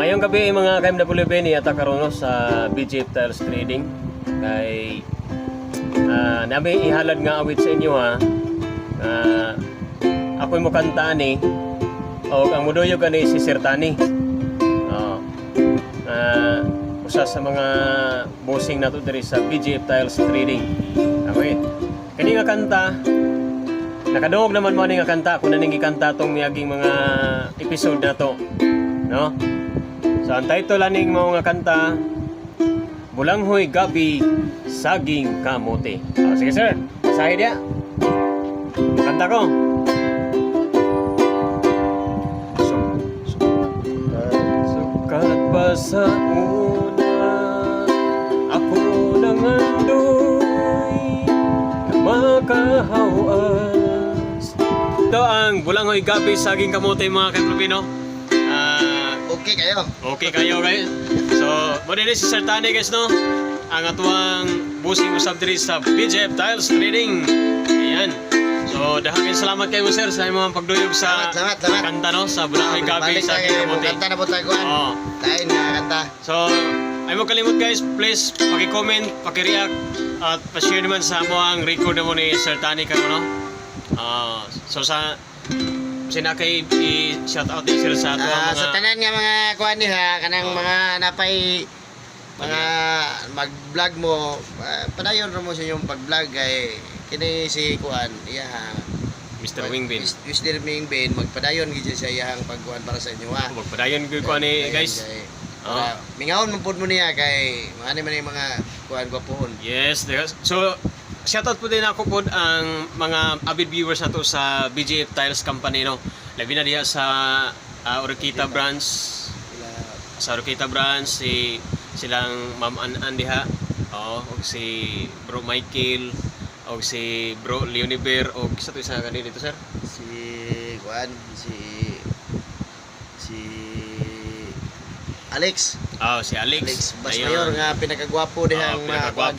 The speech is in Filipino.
Mayong gabi mga KMWB ni Ata Karono sa BGF Tiles Trading. Kay uh, nabi ihalad nga awit sa inyo ha. Uh, ako'y mo kantani o ang mudoyo gani si Sir Tani. Uh, usa sa mga bossing nato diri sa BGF Tiles Trading. Okay. Kani nga kanta Nakadungog naman mo nga kanta kung naning ikanta tong miyaging mga episode na to. No? So ang title aning mga nga kanta Bulanghoy Gabi Saging Kamote. Oh, sige sir, sahi dia. Kanta ko. Sukat pa sa una Ako nangandoy na makahawas Ito ang Bulanghoy Gabi Saging Kamote mga kaklubino Ah, Okay kayo. Okay kayo guys. So, mo din si Sir Tani guys no. Ang atuang busing usab diri sa BJF Tiles Trading. Ayan. So, dahagan salamat kayo sir sa imong pagduyog sa Salamat, salamat, salamat. kanta no sa Bulanghoy Gabi Balik sa Kamote. Kanta na po tayo kuhan. Oo. Kain na kanta. So, ay mo kalimot guys, please paki-comment, paki-react at pa-share naman sa mo ang record na mo ni Sir Tani karon no. Ah, so sa sinakay i-shout out din sir sa ato Ah, ang sa mga tanan nga mga kuhan niya, kanang Oo. mga napay mga mag-vlog mo, ah, padayon ra mo sa inyong pag-vlog kay kini si kuhan iya ha. Mr. Wingbin. Mr. Wingbin magpadayon gid siya iyang pagkuhan para sa inyo ha. Magpadayon gyud ko ni guys. kay- Oo. para Mingawon man pud mo niya kay ano man mga kuhan gwapohon. Yes, so shoutout po din ako po ang mga avid viewers nato sa BGF Tiles Company no. Labi na diha sa uh, Orquita branch, sa Orquita branch si silang Ma'am An An diha. Oh, og si Bro Michael, og si Bro Leoniber og sa to isa kanina dito sir. si kuan si si Alex Oh, si Alex. Alex. Basmayor nga pinakagwapo Ah, dihang mga pinakagwapo.